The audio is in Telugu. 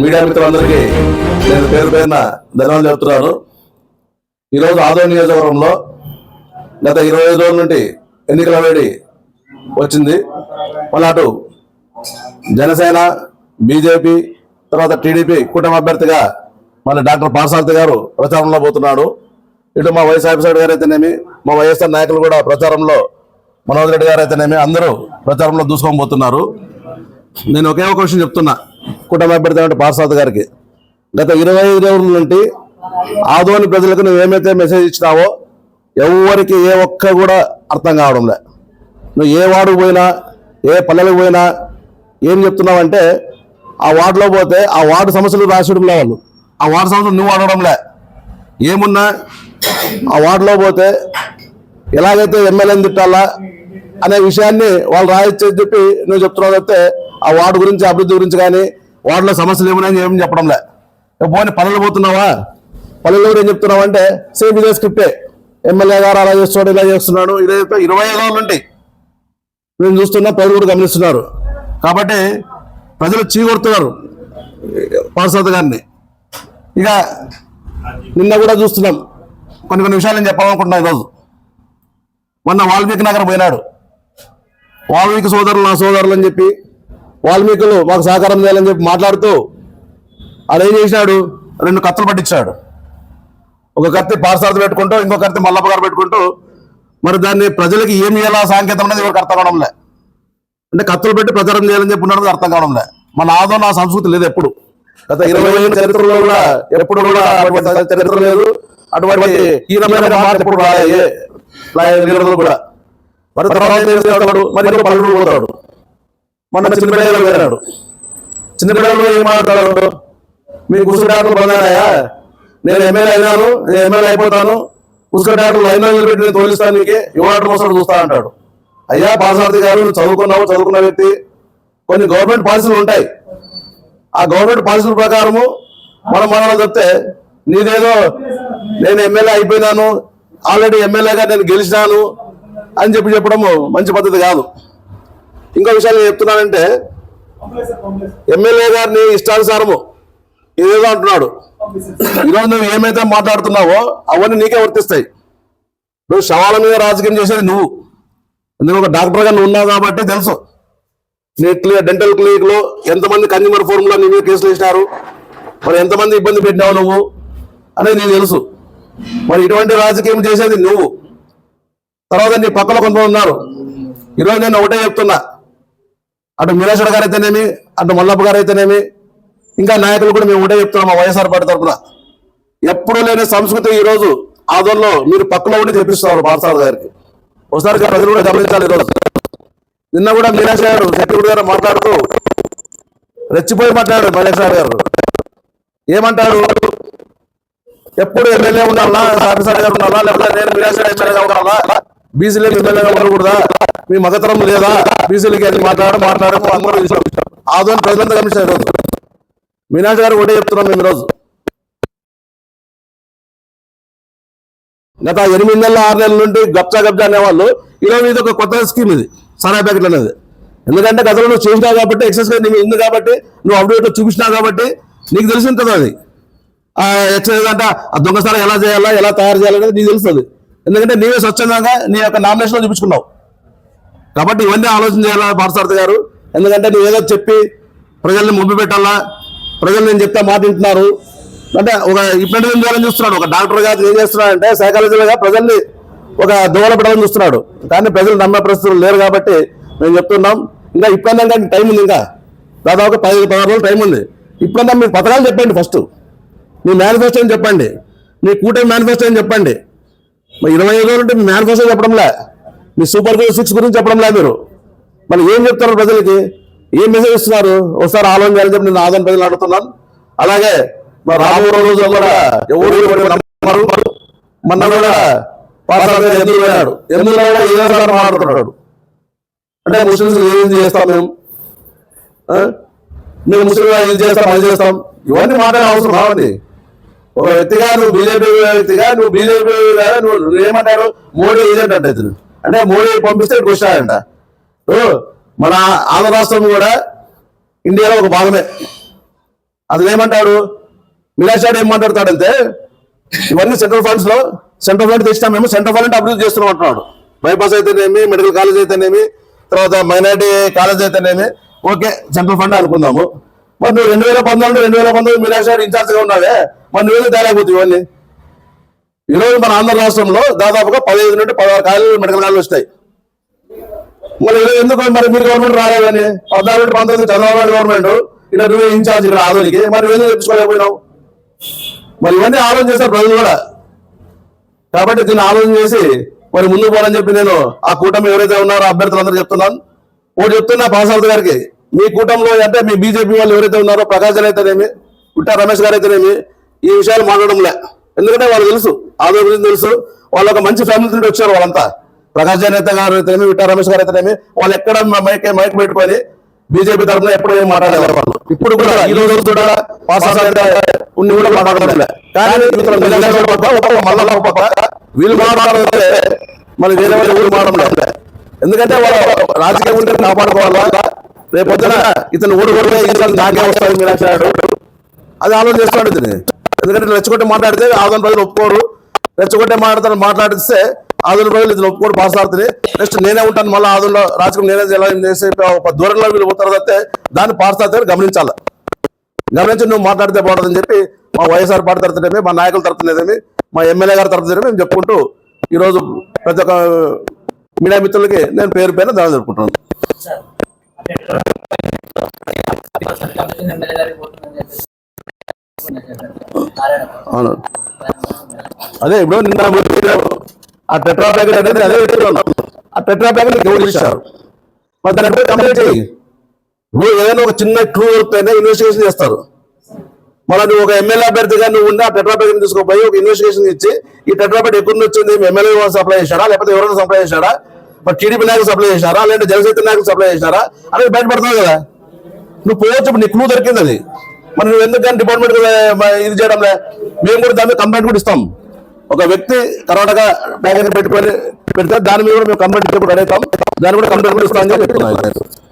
మీడియా మిత్రులందరికీ నేను పేరు పేరున ధన్యవాదాలు చెబుతున్నాను ఈరోజు ఆదో నియోజకవర్గంలో గత ఇరవై ఐదు రోజుల నుండి ఎన్నికల వేడి వచ్చింది. మళ్ళీ అటు జనసేన బీజేపీ తర్వాత టీడీపీ కూటమి అభ్యర్థిగా మళ్ళీ డాక్టర్ పార్సారథి గారు ప్రచారంలో పోతున్నాడు. ఇటు మా వైఎస్ ఆఫీసర్ గారు అయితేనేమి మా వైఎస్ఆర్ నాయకులు కూడా ప్రచారంలో మనోజ్ రెడ్డి గారు అయితేనేమి అందరూ ప్రచారంలో దూసుకొని పోతున్నారు. నేను ఒకే ఒక విషయం చెప్తున్నా. కూటమి అభ్యర్థి పార్సాద్ గారికి. గత ఇరవై ఐదు రోజుల నుండి ఆదోని ప్రజలకు నువ్వు ఏమైతే మెసేజ్ ఇచ్చినావో ఎవరికి ఏ ఒక్క కూడా అర్థం కావడంలే నువ్వు ఏ వార్డుకు పోయినా ఏ పల్లెలకు పోయినా ఏం చెప్తున్నావంటే ఆ వార్డులో పోతే ఆ వార్డు సమస్యలు రాసిడం వాళ్ళు. ఆ వార్డు సమస్యలు నువ్వు అడగడంలే ఏమున్నా ఆ వార్డులో పోతే ఎలాగైతే ఎమ్మెల్యేని తిట్టాలా అనే విషయాన్ని వాళ్ళు రాయొచ్చని చెప్పి నువ్వు చెప్తున్నావు చెప్తే ఆ వార్డు గురించి అభివృద్ధి గురించి కానీ వార్డులో సమస్యలు ఏమున్నాయని ఏం చెప్పడంలే. పోనీ పనులు పోతున్నావా? పనులు ఏం చెప్తున్నావు అంటే సేమ్ ఇదే స్క్రిప్టే. ఎమ్మెల్యే గారు అలా చేస్తున్నాడు ఇలా చేస్తున్నాడు ఇదే ఇరవై ఐదు రోజులు ఉంటాయి మేము చూస్తున్నా ప్రజలు కూడా గమనిస్తున్నారు. కాబట్టి ప్రజలు చీకొడుతున్నారు పార్సద్ గారిని. ఇక నిన్న కూడా చూస్తున్నాం. కొన్ని కొన్ని విషయాలు నేను చెప్పాలనుకుంటున్నాను ఈరోజు. మొన్న వాల్మీకి నగర్ పోయినాడు. వాల్మీకి సోదరులు నా సోదరులు అని చెప్పి వాల్మీకులు మాకు సహకారం చేయాలని చెప్పి మాట్లాడుతూ అదేం చేసినాడు? రెండు కత్తులు పట్టించాడు. ఒక కత్తి పార్సార్థ పెట్టుకుంటూ ఇంకో కత్తి మల్లప్ప గారు పెట్టుకుంటూ మరి దాన్ని ప్రజలకి ఏమి చేయాలా సాంకేతం అనేది ఎవరికి అర్థం కావడంలే. అంటే కత్తులు పెట్టి ప్రచారం చేయాలని చెప్పి ఉన్నది అర్థం కావడంలే. మన ఆదో నా సంస్కృతి లేదు ఎప్పుడు. గత ఇరవై ఏళ్ళ చరిత్రలో కూడా ఎప్పుడు కూడా చరిత్ర లేదు. అటువంటి రాయే లీడర్లు కూడా మరి తర్వాత ఏం చేస్తాడు మరి ఇప్పుడు పల్లెటూరు పోతాడు. మన చిన్నపిల్లలు వెళ్ళాడు. చిన్నపిల్లలు ఏం మాట్లాడాడు మీ కుసురు డాక్టర్ బంధాయా నేను ఎమ్మెల్యే అయినాను నేను ఎమ్మెల్యే అయిపోతాను. కుసురు డాక్టర్ లైన్ పెట్టి నేను తోలిస్తాను నీకే. యువనాడు మోసాడు చూస్తా అంటాడు. అయ్యా పాసార్థి గారు చదువుకున్నావు చదువుకున్న వ్యక్తి. కొన్ని గవర్నమెంట్ పాలసీలు ఉంటాయి. ఆ గవర్నమెంట్ పాలసీల ప్రకారము మనం మనం చెప్తే నీదేదో నేను ఎమ్మెల్యే అయిపోయినాను. ఆల్రెడీ ఎమ్మెల్యేగా నేను గెలిచినాను. అని చెప్పి చెప్పడము మంచి పద్ధతి కాదు. ఇంకో విషయాలు నేను చెప్తున్నానంటే ఎమ్మెల్యే గారిని ఇష్టానుసారము ఏదేదో అంటున్నాడు. ఈరోజు నువ్వు ఏమైతే మాట్లాడుతున్నావో అవన్నీ నీకే వర్తిస్తాయి. నువ్వు శవాల మీద రాజకీయం చేసేది నువ్వు. నేను ఒక డాక్టర్గా నువ్వు ఉన్నావు కాబట్టి తెలుసు. నీ క్లియర్ డెంటల్ క్లినిక్లో ఎంతమంది కన్జ్యూమర్ ఫోరంలో నీ మీద కేసులు వేసినారు? మరి ఎంతమంది ఇబ్బంది పెట్టినావు నువ్వు? అనేది నీకు తెలుసు. మరి ఇటువంటి రాజకీయం చేసేది నువ్వు. తర్వాత నీ పక్కన కొంతమంది ఉన్నారు. ఈరోజు నేను ఒకటే చెప్తున్నా. అటు మీరేశ్వర గారు అయితేనేమి అటు మల్లప్ప గారు అయితేనేమి ఇంకా నాయకులు కూడా మేము ఒకటే చెప్తున్నాం మా వైఎస్ఆర్ పార్టీ తరఫున. ఎప్పుడూ లేని సంస్కృతి ఈరోజు రోజు మీరు పక్కలో ఉండి తెప్పిస్తున్నారు పార్సాల గారికి. ఒకసారి ప్రజలు కూడా గమనించాలి ఈరోజు. నిన్న కూడా మీరేశ్వర గారు సెక్రటరీ గారు మాట్లాడుతూ రెచ్చిపోయి మాట్లాడారు మహేశ్వర గారు. ఏమంటారు? ఎప్పుడు ఎమ్మెల్యే ఉండాలా? ఆఫీసర్ గారు ఉండాలా? లేకపోతే నేను మీరేశ్వర గారు ఎమ్మెల్యేగా ఉండాలా? బీసీలకు ఎమ్మెల్యేగా ఉండకూడదా మీ మతతరం లేదా? బీసీలకి అది మాట్లాడడం మాట్లాడడం అందరూ ఆదోని ప్రజలంతా గమనించారు ఈరోజు గారు ఒకటే చెప్తున్నాం మేము ఈరోజు. గత ఎనిమిది నెలల ఆరు నెలల నుండి గప్చా గప్చా అనేవాళ్ళు ఈరోజు ఇది ఒక కొత్త స్కీమ్ ఇది సరా ప్యాకెట్ అనేది. ఎందుకంటే గతంలో నువ్వు చేసినావు కాబట్టి ఎక్సెస్ నీకు ఉంది కాబట్టి నువ్వు అప్డేట్ చూపించినావు కాబట్టి నీకు తెలిసి ఉంటుంది అది. ఆ ఎక్సైజ్ అంటే ఆ దొంగసారం ఎలా చేయాలా ఎలా తయారు చేయాలనేది నీకు తెలుస్తుంది. ఎందుకంటే నీవే స్వచ్ఛందంగా నీ యొక్క నామినేషన్లో చూపించుకున్నావు. కాబట్టి ఇవన్నీ ఆలోచన చేయాలా పార్సారథి గారు? ఎందుకంటే నువ్వు ఏదో చెప్పి ప్రజల్ని ముబ్బి పెట్టాలా? ప్రజలు నేను చెప్తే మాట వింటున్నారు. అంటే ఒక ఇప్పటి చేయాలని చూస్తున్నాడు. ఒక డాక్టర్ గారు ఏం చేస్తున్నాడంటే సైకాలజీగా ప్రజల్ని ఒక దోవలపడాలని చూస్తున్నాడు. కానీ ప్రజలు నమ్మే పరిస్థితులు లేరు కాబట్టి మేము చెప్తున్నాం. ఇంకా ఇప్పుడన్నా కానీ టైం ఉంది ఇంకా. దాదాపు పదిహేను పదహారు రోజులు టైం ఉంది. ఇప్పుడన్నా మీరు పథకాలు చెప్పండి ఫస్ట్. మీ మేనిఫెస్టో అని చెప్పండి. మీ కూటమి మేనిఫెస్టో అని చెప్పండి. మరి ఇరవై ఐదు అంటే మీ మేనిఫెస్టో చెప్పడంలే? మీ సూపర్ ఫైవ్ సిక్స్ గురించి చెప్పడంలే మీరు? మరి ఏం చెప్తారు ప్రజలకి? ఏం మెసేజ్ ఇస్తున్నారు? ఒకసారి ఆలోచన చేయాలని చెప్పి నేను ఆదాయం ప్రజలు అడుగుతున్నాను. అలాగే మరి రాబో రోజుల్లో కూడా ఎవరు మొన్న కూడా పాసారు ఎందుకు పోయాడు ఎందుకు ఏదో సార్ మాట్లాడుతున్నాడు? అంటే ముస్లింస్ ఏం చేస్తాం మేము? మేము ముస్లింలు ఏం చేస్తాం? అది చేస్తాం? ఇవన్నీ మాట్లాడే అవసరం రావండి ఒక వ్యక్తిగా నువ్వు బీజేపీ వ్యక్తిగా నువ్వు బీజేపీ నువ్వు నువ్వు ఏమంటారు? మోడీ ఏజెంట్ అంటే ఇతను. అంటే మోడీ పంపిస్తే ఇక్కడికి మన ఆంధ్ర రాష్ట్రం కూడా ఇండియాలో ఒక భాగమే. అది ఏమంటాడు? మిలాషాడు ఏం మాట్లాడతాడంటే ఇవన్నీ సెంట్రల్ ఫండ్స్లో సెంట్రల్ ఫండ్ తెచ్చినా మేము సెంట్రల్ ఫండ్ అభివృద్ధి చేస్తున్నాం అంటున్నాడు. బైపాస్ అయితేనేమి మెడికల్ కాలేజ్ అయితేనేమి తర్వాత మైనారిటీ కాలేజ్ అయితేనేమి. ఓకే సెంట్రల్ ఫండ్ అనుకుందాము. మరి నువ్వు రెండు వేల పంతొమ్మిది రెండు వేల పంతొమ్మిది మీనాక్షి గారు ఇన్ఛార్జ్గా ఉన్నావే. మరి నువ్వేది తేలేకపోతుంది ఇవన్నీ? ఈరోజు మన ఆంధ్ర రాష్ట్రంలో దాదాపుగా పదిహేను నుండి పదహారు కాలేజీలు మెడికల్ కాలేజీలు వస్తాయి మరి ఈరోజు ఎందుకు మరి మీరు గవర్నమెంట్ రాలేదని పద్నాలుగు నుండి పంతొమ్మిది చంద్రబాబు గవర్నమెంట్. ఇలా నువ్వే ఇన్ఛార్జ్ ఇక్కడ ఆధునికి. మరి ఎందుకు తెప్పించుకోలేకపోయినావు? మరి ఇవన్నీ ఆలోచన చేస్తారు ప్రజలు కూడా. కాబట్టి దీన్ని ఆలోచన చేసి మరి ముందుకు పోవాలని చెప్పి నేను ఆ కూటమి ఎవరైతే ఉన్నారో అభ్యర్థులందరూ చెప్తున్నాను. ఒకటి చెప్తున్నా పాసారథి గారికి. మీ కూటమిలో అంటే మీ బీజేపీ వాళ్ళు ఎవరైతే ఉన్నారో ప్రకాశ్ గారు అయితేనేమి గుట్టా రమేష్ గారు అయితేనేమి ఈ విషయాలు మాట్లాడడంలే. ఎందుకంటే వాళ్ళు తెలుసు ఆదో గురించి తెలుసు వాళ్ళు ఒక మంచి ఫ్యామిలీ నుండి వచ్చారు వాళ్ళంతా. ప్రకాశ్ జనేత గారు అయితేనేమి విట్టా రమేష్ గారు అయితేనేమి వాళ్ళు ఎక్కడ మైక్ మైక్ పెట్టుకొని బీజేపీ తరఫున ఎప్పుడు ఏం మాట్లాడేవారు వాళ్ళు. ఇప్పుడు కూడా ఈ రోజు కూడా పాస్ ఉండి కూడా మాట్లాడలేదు కానీ మళ్ళా వీళ్ళు మాట్లాడాలంటే మళ్ళీ వేరే వాళ్ళు ఊరు మాట్లాడలే ఎందుకంటే వాళ్ళు రాజకీయ ఉంటే కాపాడుకోవాలా? రేపొద్దున ఇతను ఊరు ఇతను నాకే వస్తాడు మీరు అది ఆలోచన చేస్తాడు ఇతని. ఎందుకంటే రెచ్చగొట్టి మాట్లాడితే ఆదరణ ప్రజలు ఒప్పుకోరు. రెచ్చగొట్టే మాట్లాడతాను మాట్లాడిస్తే ఆదరణ ప్రజలు ఇతను ఒప్పుకోరు పాసాడుతుంది నెక్స్ట్ నేనే ఉంటాను మళ్ళీ ఆదరణలో రాజకీయం నేనే చేసే ఒక దూరంలో వీళ్ళు పోతారు అయితే దాన్ని పాసాడుతారు గమనించాలి. గమనించి నువ్వు మాట్లాడితే బాగుంటుందని చెప్పి మా వైఎస్ఆర్ పార్టీ తరఫునేమి మా నాయకుల తరఫునేమి మా ఎమ్మెల్యే గారి తరఫున మేము చెప్పుకుంటూ ఈరోజు ప్రతి ఒక్క మీడియా మిత్రులకి నేను పేరు పేరు దాని జరుపుకుంటున్నాను అవును. అదే ఇప్పుడు నిన్న ఆ టెట్రా ప్యాకెట్ అనేది అదే పెట్టుకున్నాను ఆ టెట్రా ప్యాకెట్ ఎవరు ఇచ్చారు? మరి దాని ఎప్పుడు కంప్లైంట్ చేయి? నువ్వు ఏదైనా ఒక చిన్న క్లూ దొరికితేనే ఇన్వెస్టిగేషన్ చేస్తారు. మళ్ళీ నువ్వు ఒక ఎమ్మెల్యే అభ్యర్థిగా నువ్వు ఉండి ఆ టెట్రా ప్యాకెట్ తీసుకోపోయి ఒక ఇన్వెస్టిగేషన్ ఇచ్చి ఈ టెట్రా ప్యాకెట్ ఎక్కడి నుంచి వచ్చింది? ఎమ్మెల్యే సప్లై చేశాడా? లేకపోతే ఎవరైనా సప్లై చేశాడా? మరి టీడీపీ నాయకులు సప్లై చేశారా లేదంటే జనసేన నాయకులు సప్లై చేసినారా? అనేది బయటపడుతుంది కదా. నువ్వు పోవచ్చు నీ క్లూ దొరికింది అది. మరి నువ్వు ఎందుకంటే డిపార్ట్మెంట్ ఇది చేయడంలే? మేము కూడా దాని మీద కంప్లైంట్ కూడా ఇస్తాం. ఒక వ్యక్తి కర్ణాటక బ్యాంక్ పెట్టుకొని పెడితే దాని మీద కూడా మేము కంప్లైంట్ ఇచ్చేప్పుడు అడుగుతాం. దాన్ని కూడా కంప్లైంట్ కూడా ఇస్తామని చెప్పి చెప్తున్నాను